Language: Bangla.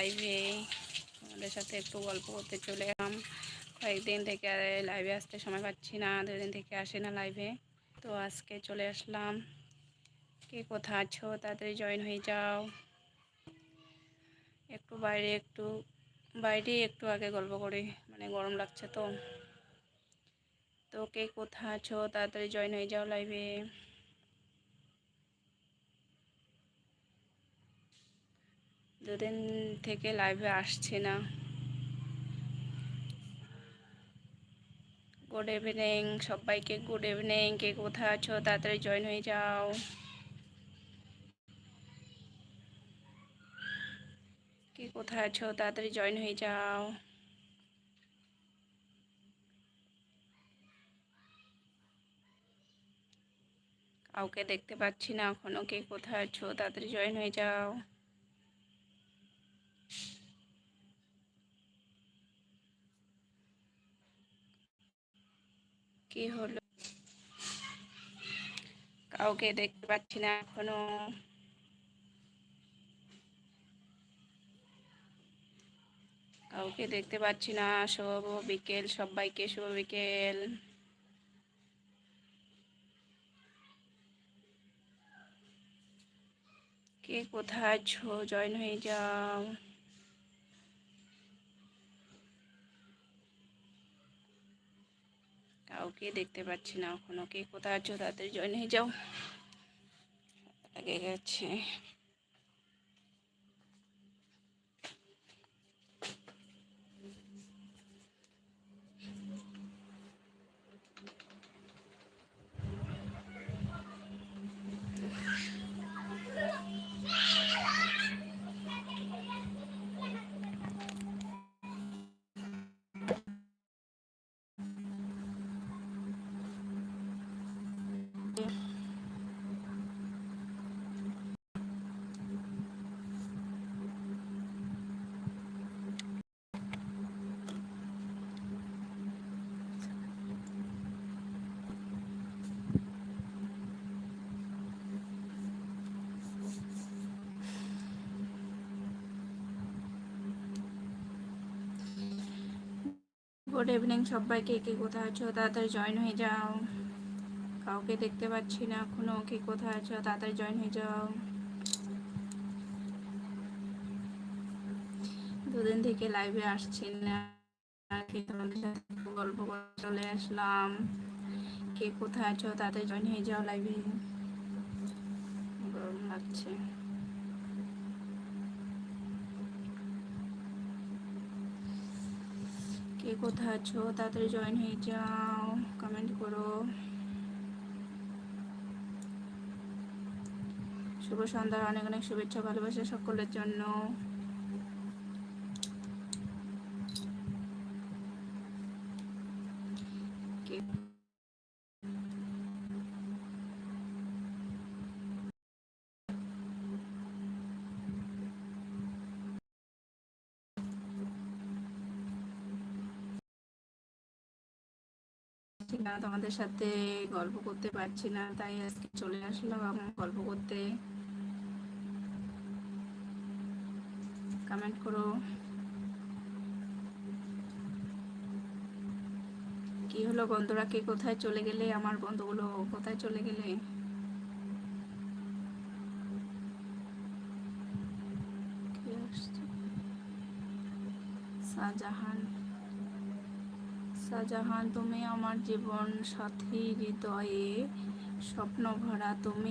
লাইভে আমাদের সাথে একটু গল্প করতে চলে এলাম। কয়েকদিন থেকে লাইভে আসতে সময় পাচ্ছি না, দুদিন থেকে আসে না লাইভে তো আজকে চলে আসলাম। কে কোথা আছো? তাড়াতাড়ি জয়েন হয়ে যাও। একটু বাইরে একটু বাইরে, একটু আগে গল্প করি। মানে গরম লাগছে তো। তো কে কোথা আছো? তাড়াতাড়ি জয়েন হয়ে যাও লাইভে দুদিন থেকে লাইভে আসছে না। গুড ইভিনিং সবাইকে গুড ইভিনিং কে কোথায় আছো? তাড়াতাড়ি জয়েন হয়ে যাও। কে কোথায় আছো? তাড়াতাড়ি জয়েন হয়ে যাও। কাউকে দেখতে পাচ্ছি না, এখনও কে কোথায় আছো? তাড়াতাড়ি জয়েন হয়ে যাও। কি হলো? কাউকে দেখতে পাচ্ছি না এখনও। কাউকে দেখতে পাচ্ছি না। শুভ বিকেল, সবাইকে শুভ বিকেল। কে কোথায় জয়েন হয়ে যাও। কাউকে দেখতে পাচ্ছি না কোনো কে কোথায় আছো? তাদের জয়েন হয়ে যাও। লেগে গেছে। গুড ইভিনিং সবাইকে। কে কোথায় আছো? তাড়াতাড়ি জয়েন হয়ে যাও। কাউকে দেখতে পাচ্ছি না, এখনও। কে কোথায় আছো? তাড়াতাড়ি জয়েন হয়ে যাও। দুদিন থেকে লাইভে আসছি না। তোমাদের সাথে গল্প করে চলে আসলাম। কে কোথায় আছো? তাড়াতাড়ি জয়েন হয়ে যাও লাইভে গরম লাগছে। কে কোথায় আছো? তাড়াতাড়ি জয়েন হয়ে যাও। কমেন্ট করো। শুভ সন্ধ্যার অনেক অনেক শুভেচ্ছা ভালোবাসা সকলের জন্য। তোমাদের সাথে গল্প করতে পারছি না, তাই আজকে চলে আসলাম গল্প করতে। কমেন্ট করো। কি হলো বন্ধুরা? কে কোথায় চলে গেলে? আমার বন্ধুগুলো কোথায় চলে গেলে? শাহজাহান। শাহজাহান, তুমি আমার জীবন সাথী হৃদয়ে স্বপ্ন ভরা তুমি